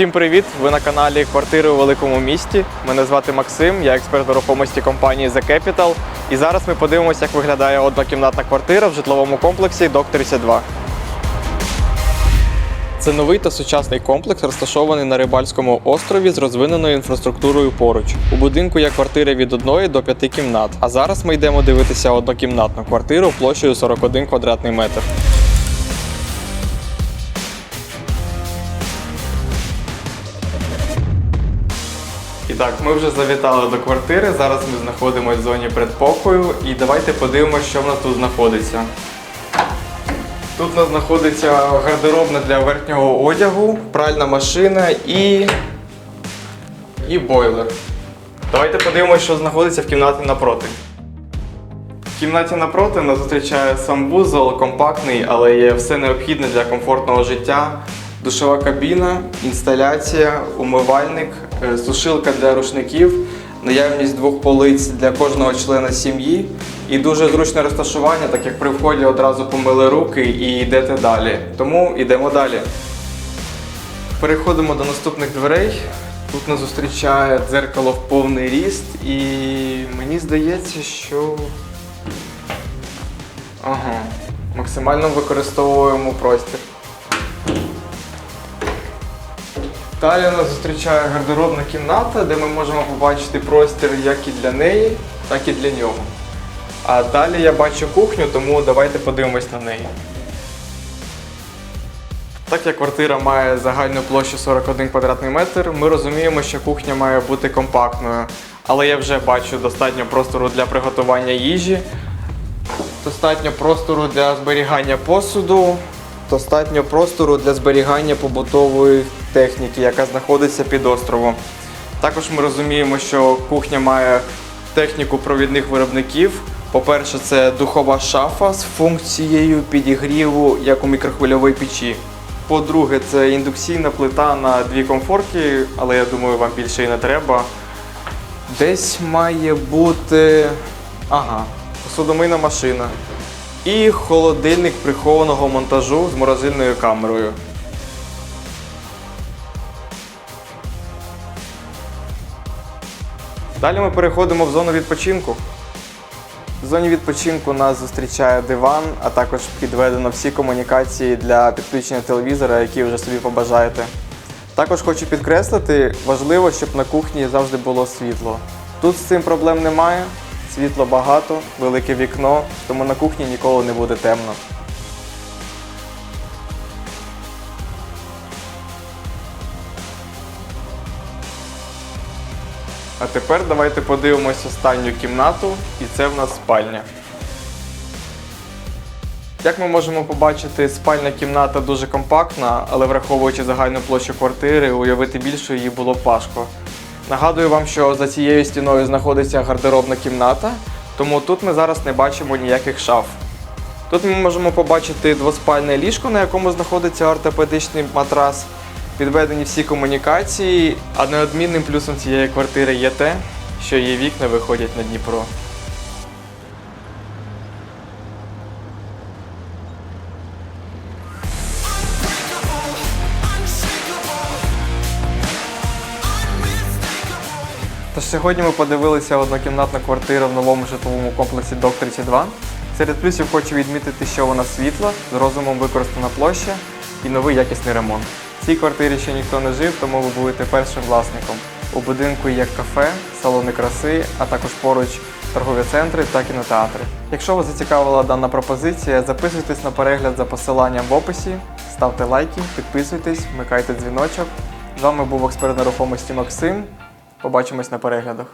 Всім привіт! Ви на каналі Квартири у великому місті. Мене звати Максим, я експерт нерухомості компанії The Capital. І зараз ми подивимося, як виглядає однокімнатна квартира в житловому комплексі Док 32. Це новий та сучасний комплекс, розташований на Рибальському острові з розвиненою інфраструктурою поруч. У будинку є квартири від 1 до 5 кімнат. А зараз ми йдемо дивитися однокімнатну квартиру площею 41 квадратний метр. Так, ми вже завітали до квартири. Зараз ми знаходимося в зоні предпокою. І давайте подивимося, що в нас тут знаходиться. Тут у нас знаходиться гардеробна для верхнього одягу, пральна машина і. і бойлер. Давайте подивимося, що знаходиться в кімнаті напроти. В кімнаті напроти нас зустрічає санвузол, компактний, але є все необхідне для комфортного життя. Душова кабіна, інсталяція, умивальник, е, сушилка для рушників, наявність двох полиць для кожного члена сім'ї і дуже зручне розташування, так як при вході одразу помили руки і йдете далі. Тому йдемо далі. Переходимо до наступних дверей. Тут нас зустрічає дзеркало в повний ріст, і мені здається, що. Ага, максимально використовуємо простір. Далі нас зустрічає гардеробна кімната, де ми можемо побачити простір як і для неї, так і для нього. А далі я бачу кухню, тому давайте подивимось на неї. Так як квартира має загальну площу 41 квадратний метр, ми розуміємо, що кухня має бути компактною. Але я вже бачу достатньо простору для приготування їжі, достатньо простору для зберігання посуду, достатньо простору для зберігання побутової техніки, яка знаходиться під островом. Також ми розуміємо, що кухня має техніку провідних виробників. По-перше, це духова шафа з функцією підігріву, як у мікрохвильовій печі. По-друге, це індукційна плита на дві комфорки, але я думаю, вам більше і не треба. Десь має бути. Ага, посудомийна машина. І холодильник прихованого монтажу з морозильною камерою. Далі ми переходимо в зону відпочинку. В зоні відпочинку нас зустрічає диван, а також підведено всі комунікації для підключення телевізора, які вже собі побажаєте. Також хочу підкреслити, важливо, щоб на кухні завжди було світло. Тут з цим проблем немає, світла багато, велике вікно, тому на кухні ніколи не буде темно. А тепер давайте подивимось останню кімнату, і це в нас спальня. Як ми можемо побачити, спальня кімната дуже компактна, але враховуючи загальну площу квартири, уявити більше її було б важко. Нагадую вам, що за цією стіною знаходиться гардеробна кімната, тому тут ми зараз не бачимо ніяких шаф. Тут ми можемо побачити двоспальне ліжко, на якому знаходиться ортопедичний матрас, підведені всі комунікації, а неодмінним плюсом цієї квартири є те, що її вікна виходять на Дніпро. Тож сьогодні ми подивилися однокімнатну квартиру в новому житловому комплексі Док 32. Серед плюсів хочу відмітити, що вона світла, з розумом використана площа і новий якісний ремонт. Цій квартирі ще ніхто не жив, тому ви будете першим власником. У будинку є кафе, салони краси, а також поруч торгові центри та кінотеатри. Якщо вас зацікавила дана пропозиція, записуйтесь на перегляд за посиланням в описі, ставте лайки, підписуйтесь, вмикайте дзвіночок. З вами був експерт нерухомості Максим. Побачимось на переглядах.